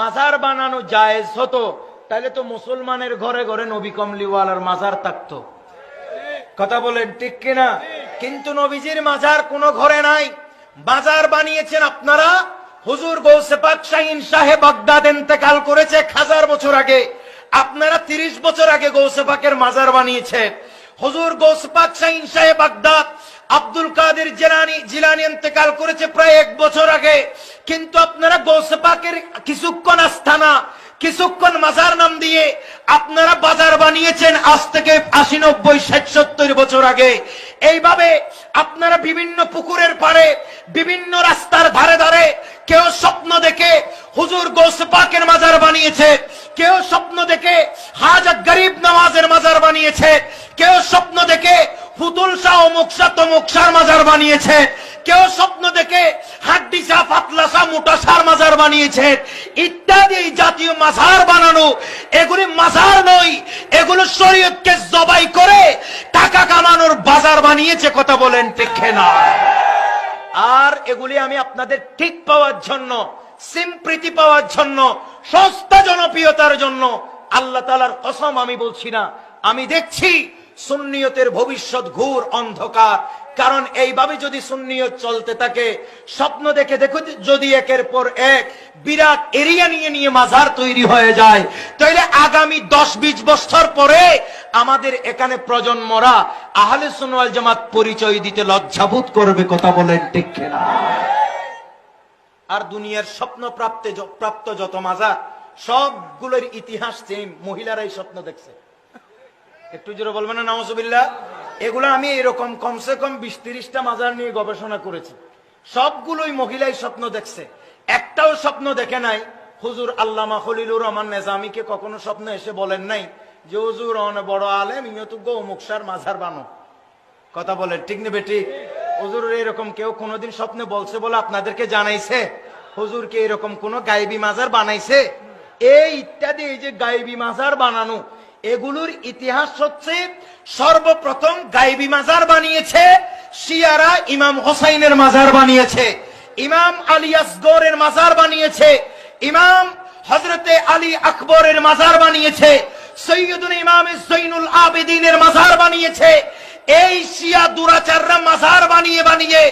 মাজার বানানো জায়েজ হতো তাহলে তো মুসলমানের ঘরে ঘরে নবী কমলিওয়ালার মাজার থাকতো। কথা বলেন ঠিক কিনা? কিন্তু নবীজির মাজার কোনো ঘরে নাই। বাজার বানিয়েছেন আপনারা, হুজুর গৌসে পাক শাহিন সাহেব বাগদাদ ইন্তেকাল করেছে হাজার বছর আগে। আপনারা তিরিশ বছর আগে গৌসে পাকের মাজার বানিয়েছে হুজুর গৌসে পাক শাহিন সাহেব Baghdad Abdul Qadir Jilani Jilani ইন্তেকাল করেছে প্রায় এক বছর আগে। কিন্তু আপনারা গৌসে পাকের কিছুক্ষণ আস্থানা, কিছুক্ষণ মাজার নাম দিয়ে আপনারা বাজার বানিয়েছেন আজ থেকে আশি, নব্বই, ষাট, সত্তর বছর আগে। এইভাবে আপনারা বিভিন্ন পুকুরের পাড়ে, বিভিন্ন রাস্তার ধারে ধারে কেউ স্বপ্ন দেখে হুজুর গোস পাকের মাজার বানিয়েছে, কেউ স্বপ্ন দেখে হাজার গরিব নওয়াজের মাজার বানিয়েছে, কেউ স্বপ্ন দেখে ফুতুল শাহ অমুক শাহ তমুক শাহর মাজার বানিয়েছে। কেউ স্বপ্ন দেখে হাড্ডি শাহ, পাতলা শাহ, মোটা শাহর মাজার বানিয়েছে। ইত্যাদি জাতীয় মাজার বানানো, এগুলি মাজার নয়, এগুলো শরীয়তকে জবাই করে টাকা কামানোর বাজার বানিয়েছে, কথা বলেন ঠিক না আর এগুলি আমি আপনাদের ঠিক পাওয়ার জন্য সিম্প্রীতি পাওয়ার জন্য, সস্তা জনপ্রিয়তার জন্য আল্লাহ তালার কসম আমি বলছি না। আমি দেখছি সুন্নিয়তের ভবিষ্যৎ ঘুর অন্ধকার। কারণ এইভাবে যদি সুন্নিয়ত চলতে থাকে, স্বপ্ন দেখে দেখো যদি একের পর এক বিরাট এরিয়া নিয়ে নিয়ে মাজার তৈরি হয়ে যায়, তাহলে আগামী দশ বিশ বছর পরে আমাদের এখানে প্রজন্মরা আহলে সুনওয়াল জামাত পরিচয় দিতে লজ্জাবোধ করবে কথা বলেন ঠিক না আর দুনিয়ার স্বপ্ন প্রাপ্তে প্রাপ্ত যত মাজার, সবগুলোর ইতিহাস সেম মহিলারাই স্বপ্ন দেখছে। একটু জোরে বলবেন না নামসুবিল্লাহ এগুলো আমি এরকম কমসে কম বিশ তিরিশটা মাজার নিয়ে গবেষণা করেছি। সবগুলোই মহিলাই স্বপ্ন দেখছে। একটাও স্বপ্ন দেখে নাই। হুজুর আল্লামা খলিলুর রহমান নেজামিকে কখনো স্বপ্ন এসে বলেন নাই যে, হুজুর অনেক বড় আলেম ইয়তুগ্য মুকসার মাজার বানো। কথা বলেন, ঠিক নেবে, ঠিক? হুজুর, এরকম কেউ কোনোদিন স্বপ্নে বলছে বলে আপনাদেরকে জানাইছে? হুজুরকে এরকম কোন গাইবি মাজার বানাইছে? এই ইত্যাদি, এই যে গাইবি মাজার বানানো এগুলোর ইতিহাস হচ্ছে, সর্বপ্রথম গাইবি মাজার বানিয়েছে, শিয়ারা ইমাম হোসাইনের মাজার বানিয়েছে, ইমাম আলী আসগরের মাজার বানিয়েছে, ইমাম হজরতে আলী আকবরের মাজার বানিয়েছে, সৈয়দুল ইমাম জৈনুল আবেদিনের মাজার বানিয়েছে, এই শিয়া দুরাচাররা মাজার বানিয়ে বানিয়ে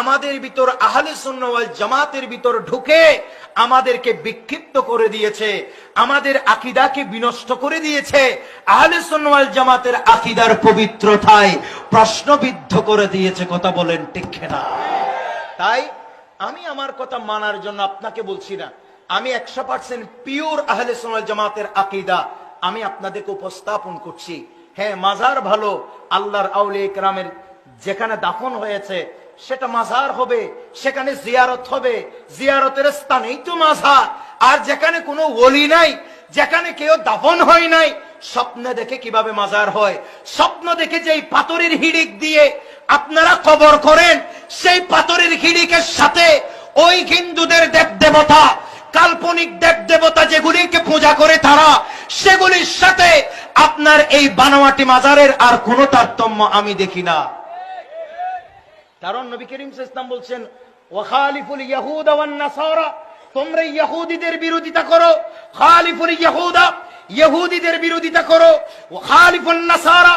আমাদের ভিতর আহলে সুন্নাওয়াল জামাতের ভিতর ঢুকে আমাদেরকে বিক্ষিপ্ত করে দিয়েছে, আমাদের আকিদাকে বিনষ্ট করে দিয়েছে, আহলে সুন্নাওয়াল জামাতের আকিদার পবিত্রতায় প্রশ্নবিদ্ধ করে দিয়েছে, কথা বলেন ঠিক না তাই আমি আমার কথা মানার জন্য আপনাকে বলছি না, আমি একশো পার্সেন্ট পিওর আহলে সোনাল জামাতের আকিদা আমি আপনাদেরকে উপস্থাপন করছি। হ্যাঁ মাজার ভালো, আল্লাহর আউলে একরামের যেখানে দাফন হয়েছে, সেটা মাজার হবে, সেখানে জিয়ারত হবে। জিয়ারতের স্থানেই তো মাজার। আর যেখানে কোনো ওলি নাই, যেখানে কেউ দাফন হয় নাই, স্বপ্ন দেখে কীভাবে মাজার হয়? স্বপ্ন দেখে যে পাথরের হিড়িক দিয়ে আপনারা কবর করেন, সেই পাথরের হিড়িকের সাথে ওই হিন্দুদের দেব দেবতা কাল্পনিক দেব দেবতা যেগুলিকে পূজা করে তারা, সেগুলির সাথে আপনার এই বানোয়াটি মাজারের আর কোনো তারতম্য আমি দেখি না। কারণ নবী করিম ইসলাম বলছেন, ওয়াখালিফুল ইয়াহুদ নাসারা তোমরা ইহুদিদের বিরোধিতা করো। খালিফুল ইয়াহুদা ইহুদিদের বিরোধিতা করো। খালিফুল নাসারা,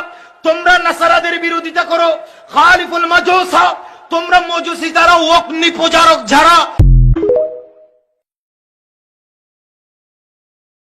তোমরা নাসারাদের বিরোধিতা করো। খালিফুল মাজুসা, তোমরা মজুসি যারা অগ্নি প্রচারক যারা